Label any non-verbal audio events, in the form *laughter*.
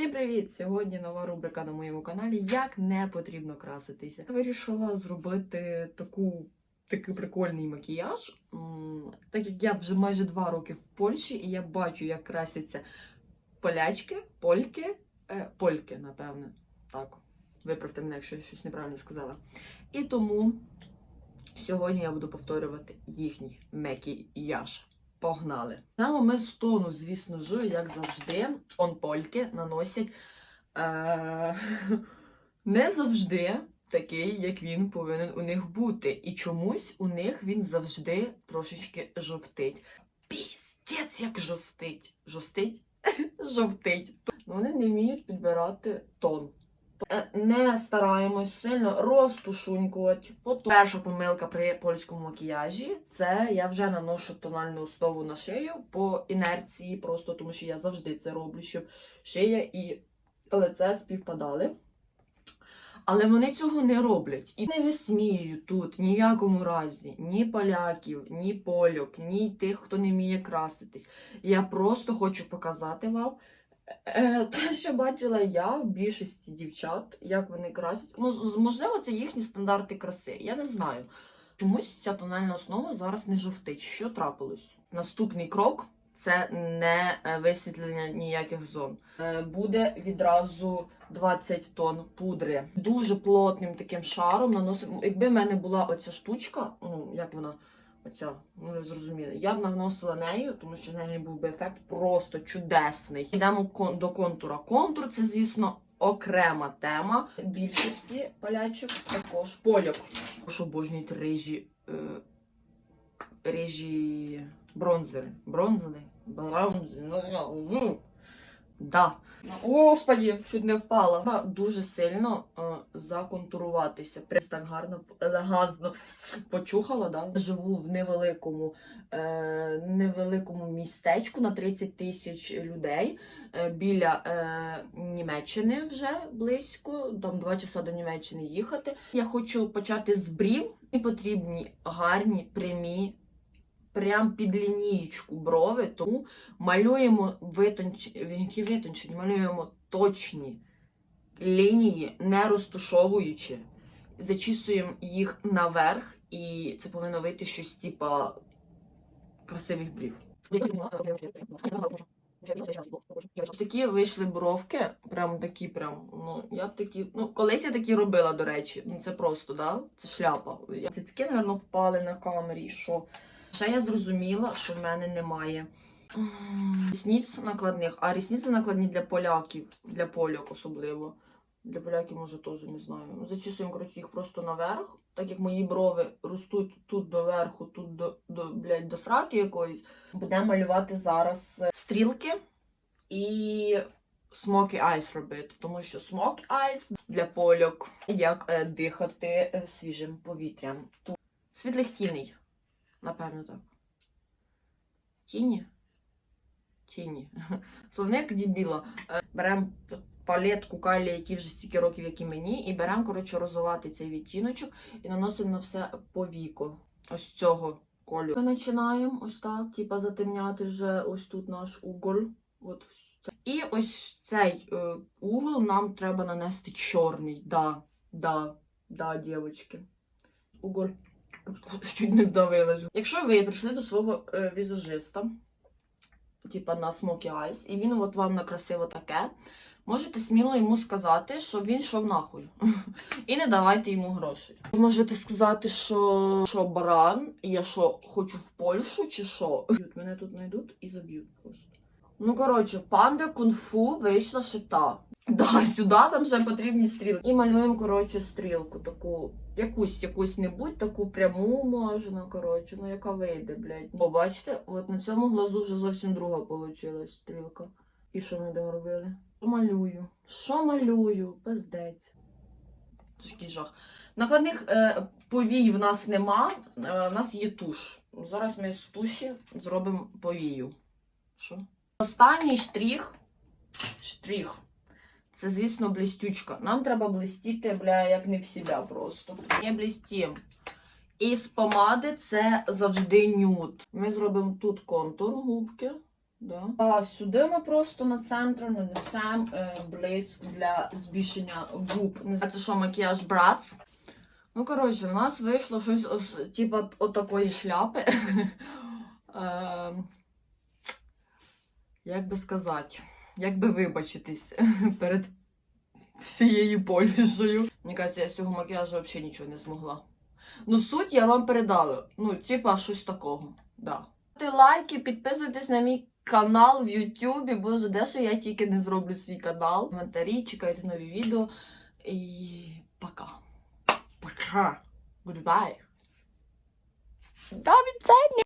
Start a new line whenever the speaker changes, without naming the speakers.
Всім привіт! Сьогодні нова рубрика на моєму каналі Як не потрібно краситися. Я вирішила зробити таку, такий прикольний макіяж. Так як я вже майже два роки в Польщі, і я бачу, як красяться полячки, польки, е, польки, напевне. Так, виправте мене, якщо я щось неправильно сказала. І тому сьогодні я буду повторювати їхній макіяж. Погнали. Знаємо ми з тону, звісно ж, як завжди, он польки наносять е- *laughs* не завжди такий, як він повинен у них бути. І чомусь у них він завжди трошечки жовтить. Піздець, як жостить. Жостить? *laughs* Жовтить. Ну, Вони не вміють підбирати тон. Е, Не стараємось сильно розтушунькувати. Перша помилка при польському макіяжі це я вже наношу тональну основу на шию по інерції, просто тому що я завжди це роблю, щоб шия і лице співпадали. Але вони цього не роблять. І не висміюю тут ні в якому разі ні поляків, ні польок, ні тих, хто не вміє краситись. Я просто хочу показати вам. Е, Те, що бачила я в більшості дівчат, як вони красять. Ну, можливо, це їхні стандарти краси. Я не знаю. Чомусь ця тональна основа зараз не жовтить. Що трапилось? Наступний крок це не е, висвітлення ніяких зон. Е, Буде відразу 20 тонн пудри. Дуже плотним таким шаром наносимо. Якби в мене була оця штучка, ну як вона. Оця, ну ви зрозуміли. Я б наносила нею, тому що в неї був би ефект просто чудесний. Йдемо до контура. Контур це, звісно, окрема тема. Більшості палячок також польок. Що обожнюють рижі, е, рижі бронзери. Бронзери? Бронзери. Да. Господі, чуть не впала. Треба Дуже сильно е, законтуруватися. Прям так гарно, елегантно почухала. Да? Живу в невеликому, е, невеликому містечку на 30 тисяч людей е, біля е, Німеччини вже близько, там два часа до Німеччини їхати. Я хочу почати з брів. І потрібні гарні, прямі, прям під лінієчку брови, тому малюємо витончені, які витончені, малюємо точні лінії, не розтушовуючи. Зачісуємо їх наверх, і це повинно вийти щось типа красивих брів. Такі вийшли бровки, прям такі, прям. Ну, я б такі. Ну, колись я такі робила, до речі. Ну, це просто, да? Це шляпа. Цицьки, напевно, впали на камері. Що? Ще я зрозуміла, що в мене немає рісниць накладних, а рісниці накладні для поляків, для поляк особливо. Для поляків, може, теж не знаю. Зачісуємо, коротше, їх просто наверх, так як мої брови ростуть тут до верху, тут до, до, блядь, до сраки якоїсь. Будемо малювати зараз е, стрілки і smoky eyes робити, тому що smoky eyes для польок, як е, дихати е, свіжим повітрям. Тут світлих тіней. Напевно, так. Тіні? Тіні. *laughs* Словник дібіла. Е, Беремо палетку калі, які вже стільки років, як і мені, і беремо, коротше, розувати цей відтіночок і наносимо на все по віку. Ось цього кольору. Ми починаємо ось так, типа затемняти вже ось тут наш уголь. От. І ось цей е, угол нам треба нанести чорний. Да, да, да, дівчатки. Уголь чуть не вдавилась. Якщо ви прийшли до свого е, візажиста, типа на Smoky Eyes, і він от вам накрасив таке, можете сміло йому сказати, щоб він йшов нахуй. І не давайте йому грошей. Ви можете сказати, що, що баран, я що, хочу в Польщу чи що? Мене тут знайдуть і заб'ють просто. Ну, коротше, панда кунг-фу вийшла шита. Да, сюди нам вже потрібні стрілки. І малюємо, коротше, стрілку таку, якусь, якусь небудь, таку пряму можна, коротше, ну яка вийде, блядь. О, бачите, от на цьому глазу вже зовсім друга вийшла стрілка. І що ми доробили? Що малюю? Що малюю? Пиздець. Такий жах. Накладних е, повій в нас нема, е, в нас є туш. Зараз ми з туші зробимо повію. Що? Останній штрих. Штрих. Це, звісно, блістючка. Нам треба блистіти, бля, як не в себе просто. Не блістім. І з помади це завжди нюд. Ми зробимо тут контур губки. Да. А сюди ми просто на центр нанесемо е, блиск для збільшення губ. Це що, макіяж Братс. Ну, коротше, в нас вийшло щось ос, типа отакої шляпи. *laughs* Ем, Як би сказати, як би вибачитись *laughs* перед всією Польщею. Мені кажеться, я з цього макіяжу взагалі нічого не змогла. Ну, суть я вам передала. Ну, типа, щось такого. Да. Ставте лайки, підписуйтесь на мій канал в Ютубі. Боже, де ще я тільки не зроблю свій канал. Коментарі, чекайте нові відео. І пока. Пока. Goodbye. До.